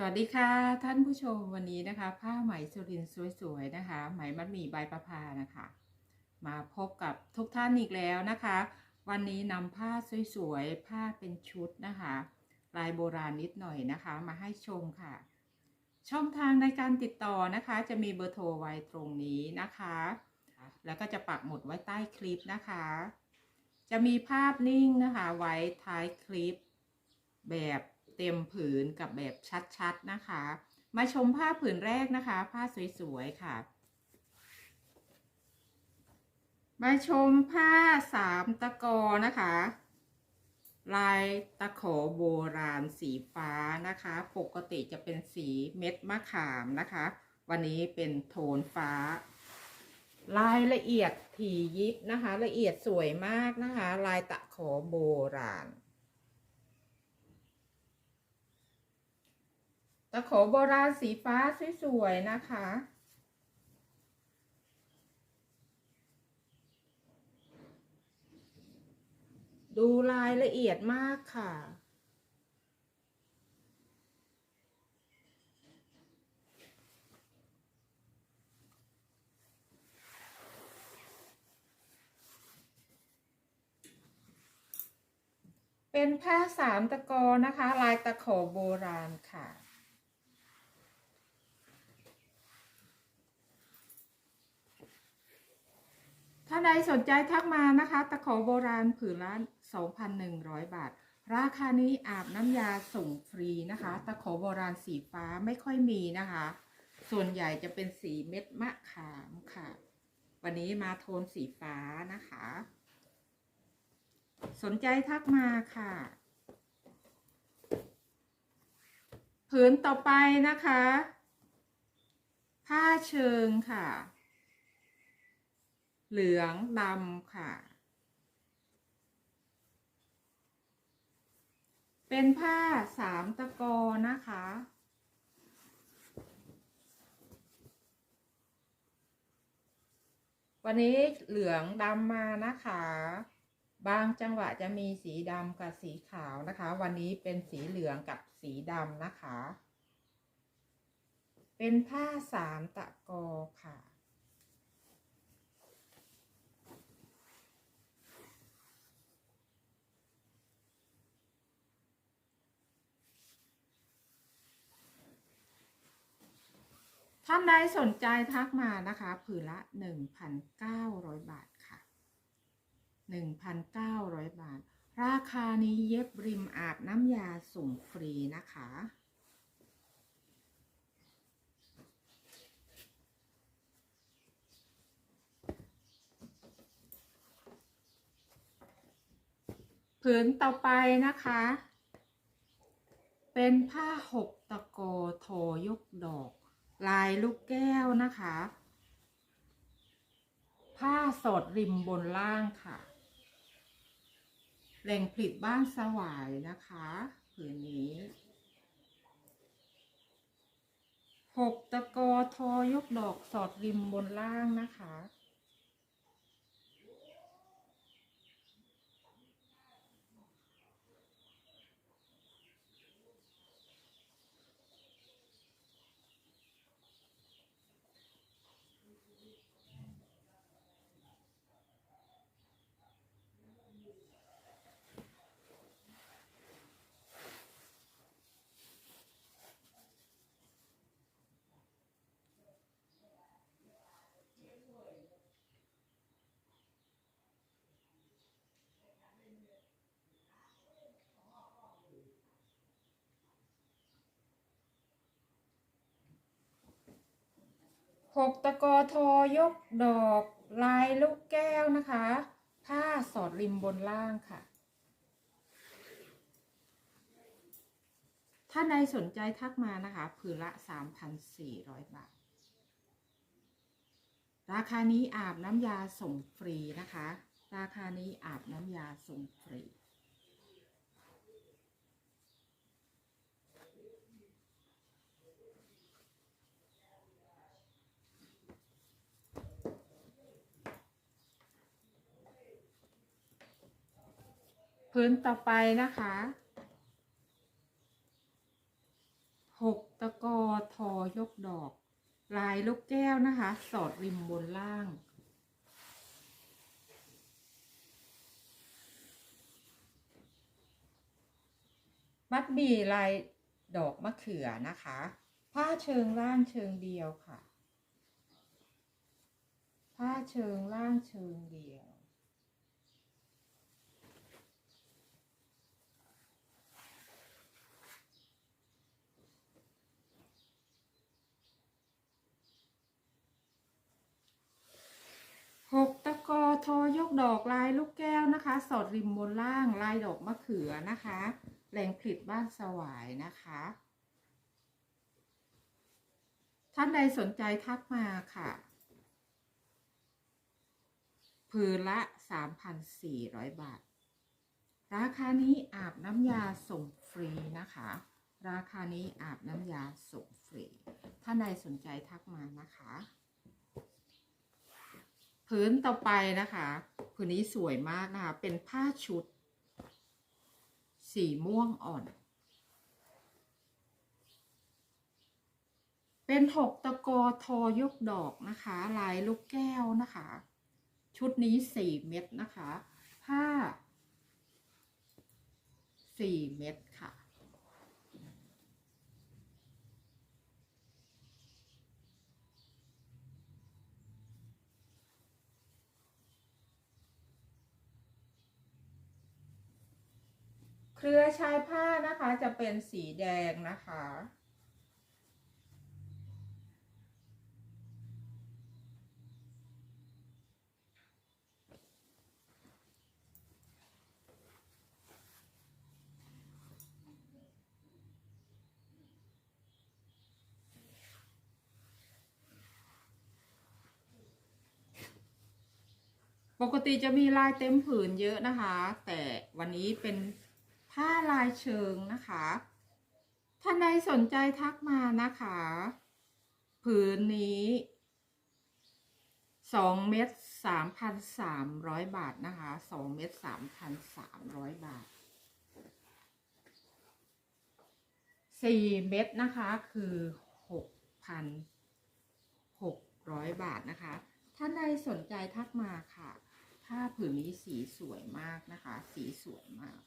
สวัสดีค่ะท่านผู้ชมวันนี้นะคะ ผ้าไหมสุรินสวยๆนะคะ ไหมมัดหมี่ใบประพานะคะ มาพบกับทุกท่านอีกแล้วนะคะ วันนี้นำผ้าสวยๆผ้าเป็นชุดนะคะ ลายโบราณนิดหน่อยนะคะ มาให้ชมค่ะ ช่องทางในการติดต่อนะคะ จะมีเบอร์โทรไว้ตรงนี้นะคะ แล้วก็จะปักหมุดไว้ใต้คลิปนะคะ จะมีภาพนิ่งนะคะไว้ท้ายคลิปแบบ เต็มผืนกับแบบชัดๆนะคะ มาชมผ้าผืนแรกนะคะ ผ้าสวยๆค่ะ มาชมผ้าสามตะกอนะคะ ลายตะขอโบราณสีฟ้านะคะ ปกติจะเป็นสีเม็ดมะขามนะคะ วันนี้เป็นโทนฟ้า ลายละเอียดถี่ยิบนะคะ ละเอียดสวยมากนะคะ ลายตะขอโบราณ ตะขอโบราณสีฟ้าสวยๆนะคะ ดูรายละเอียดมากค่ะเป็นผ้าสามตะกอนะคะ ลายตะขอโบราณค่ะาใดสนใจทักมานะคะ ตะขอโบราณผืนละ2,100 บาท ราคานี้อาบน้ำยาส่งฟรีนะคะ ตะขอโบราณสีฟ้าไม่ค่อยมีนะคะ ส่วนใหญ่จะเป็นสีเม็ดมะขามค่ะ วันนี้มาโทนสีฟ้านะคะ สนใจทักมาค่ะผืนต่อไปนะคะ ผ้าเชิงค่ะ เหลืองดำค่ะ เป็นผ้าสามตะกอนะคะ วันนี้เหลืองดำมานะคะ บางจังหวะจะมีสีดำกับสีขาวนะคะ วันนี้เป็นสีเหลืองกับสีดำนะคะ เป็นผ้าสามตะกอค่ะ ท่านใดสนใจทักมานะคะผืนละ 1,900 บาทค่ะ 1,900 บาท ราคานี้เย็บริมอาบน้ำยาส่งฟรีนะคะผืนต่อไปนะคะ เป็นผ้าหกตะโกโทยกดอก ลายลูกแก้วนะคะ ผ้าสดริมบนล่างค่ะ แหล่งผลิตบ้านสวายนะคะผืนนี้หกตะโกอทยกดอกสอดริมบนล่างนะคะ หกตะกอทอยกดอกลายลูกแก้วนะคะ ผ้าสอดริมบนล่างค่ะ ถ้าในสนใจทักมานะคะ ผืนละ 3,400 บาท ราคานี้อาบน้ำยาส่งฟรีนะคะ ราคานี้อาบน้ำยาส่งฟรี พื้นต่อไปนะคะหกตะกอทอยกดอก ลายลูกแก้วนะคะ สอดริมบนล่างมัดหมีลายดอกมะเขือนะคะ ผ้าเชิงล่างเชิงเดียวค่ะ ผ้าเชิงล่างเชิงเดียว หก ทอยกดอกลายลูกแก้วนะคะ สอดริมบนล่างลายดอกมะเขือนะคะ แหล่งผลิตบ้านสวายนะคะ ท่านใดสนใจทักมาค่ะผืนละ 3,400 บาท ราคานี้อาบน้ำยาส่งฟรีนะคะ ราคานี้อาบน้ำยาส่งฟรี ท่านใดสนใจทักมานะคะ พื้นต่อไปนะคะพื้นนี้สวยมากนะคะ เป็นผ้าชุด สีม่วงอ่อน เป็นหกตะกอทอยกดอกนะคะ ลายลูกแก้วนะคะ ชุดนี้สี่เม็ดนะคะ ผ้าสี่เม็ดค่ะ เครือชายผ้านะคะจะเป็นสีแดงนะคะ ปกติจะมีลายเต็มผืนเยอะนะคะ แต่วันนี้เป็น ผ้าลายเชิงนะคะ ท่านใดสนใจทักมานะคะ ผืนนี้สองเม็ดสามพันสามร้อยบาทนะคะสองเม็ดสามพันสามร้อยบาทสี่เม็ดนะคะคือหกพันหกร้อยบาทนะคะ ท่านใดสนใจทักมาค่ะ ผ้าผืนนี้สีสวยมากนะคะ สีสวยมาก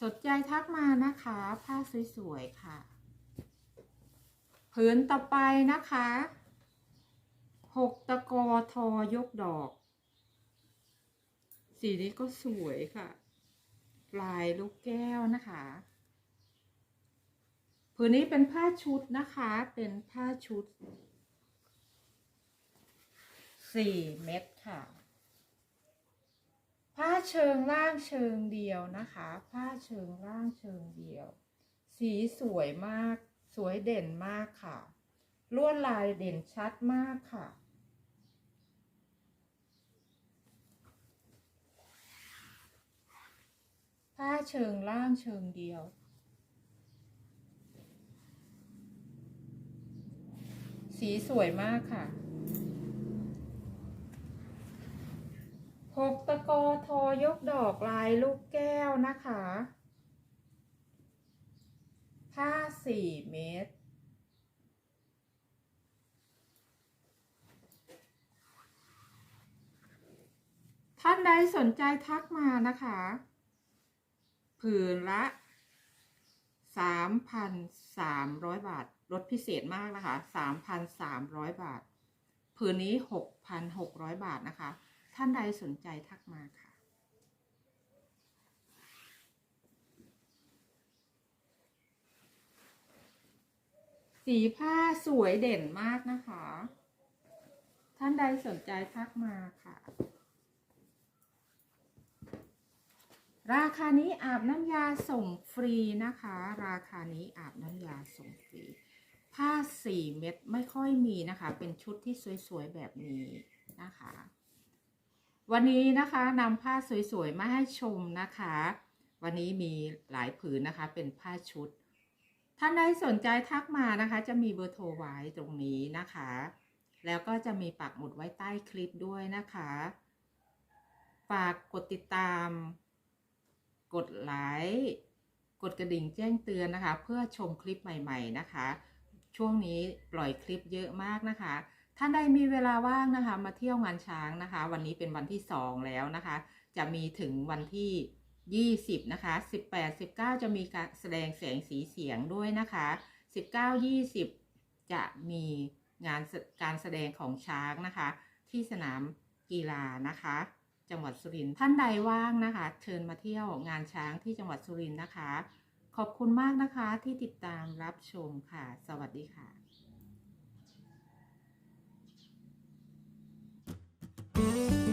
สนใจทักมานะคะ ผ้าสวยๆค่ะ ผืนต่อไปนะคะหกตะกอทอยกดอก สีนี้ก็สวยค่ะ ลายลูกแก้วนะคะผืนนี้เป็นผ้าชุดนะคะ เป็นผ้าชุดสี่เม็ดค่ะ เชิงล่างเชิงเดียวนะคะ ผ้าเชิงล่างเชิงเดียว สีสวยมาก สวยเด่นมากค่ะ ลวดลายเด่นชัดมากค่ะ ผ้าเชิงล่างเชิงเดียวสีสวยมากค่ะ หกตะกอทอยกดอกลายลูกแก้วนะคะ ผ้าสี่เมตร ท่านใดสนใจทักมานะคะ ผืนละ 3,300 บาท ลดพิเศษมากนะคะ 3,300 บาท ผืนนี้ 6,600 บาทนะคะ ท่านใดสนใจทักมาค่ะ สีผ้าสวยเด่นมากนะคะ ท่านใดสนใจทักมาค่ะ ราคานี้อาบน้ำยาส่งฟรีนะคะ ราคานี้อาบน้ำยาส่งฟรี ผ้าสี่เม็ดไม่ค่อยมีนะคะ เป็นชุดที่สวยๆแบบนี้นะคะ วันนี้นะคะนำผ้าสวยๆ มาให้ชมนะคะ วันนี้มีหลายผืนนะคะ เป็นผ้าชุด ท่านใดสนใจทักมานะคะ จะมีเบอร์โทรไว้ตรงนี้นะคะ แล้วก็จะมีปักหมุดไว้ใต้คลิปด้วยนะคะ ฝากกดติดตาม กดไลค์กดกระดิ่งแจ้งเตือนนะคะ เพื่อชมคลิปใหม่ ๆนะคะ ช่วงนี้ปล่อยคลิปเยอะมากนะคะ ท่านใดมีเวลาว่างนะคะ มาเที่ยวงานช้างนะคะ วันนี้เป็นวันที่ 2 แล้วนะคะ จะมีถึงวันที่ 20 นะคะ 18 19 จะมีการแสดงแสงสีเสียงด้วยนะคะ 19 20 จะมีงานการแสดงของช้างนะคะ ที่สนามกีฬานะคะ จังหวัดสุรินทร์ท่านใดว่างนะคะ เชิญมาเที่ยวงานช้างที่จังหวัดสุรินทร์นะคะ ขอบคุณมากนะคะที่ติดตามรับชมค่ะ สวัสดีค่ะ Bye.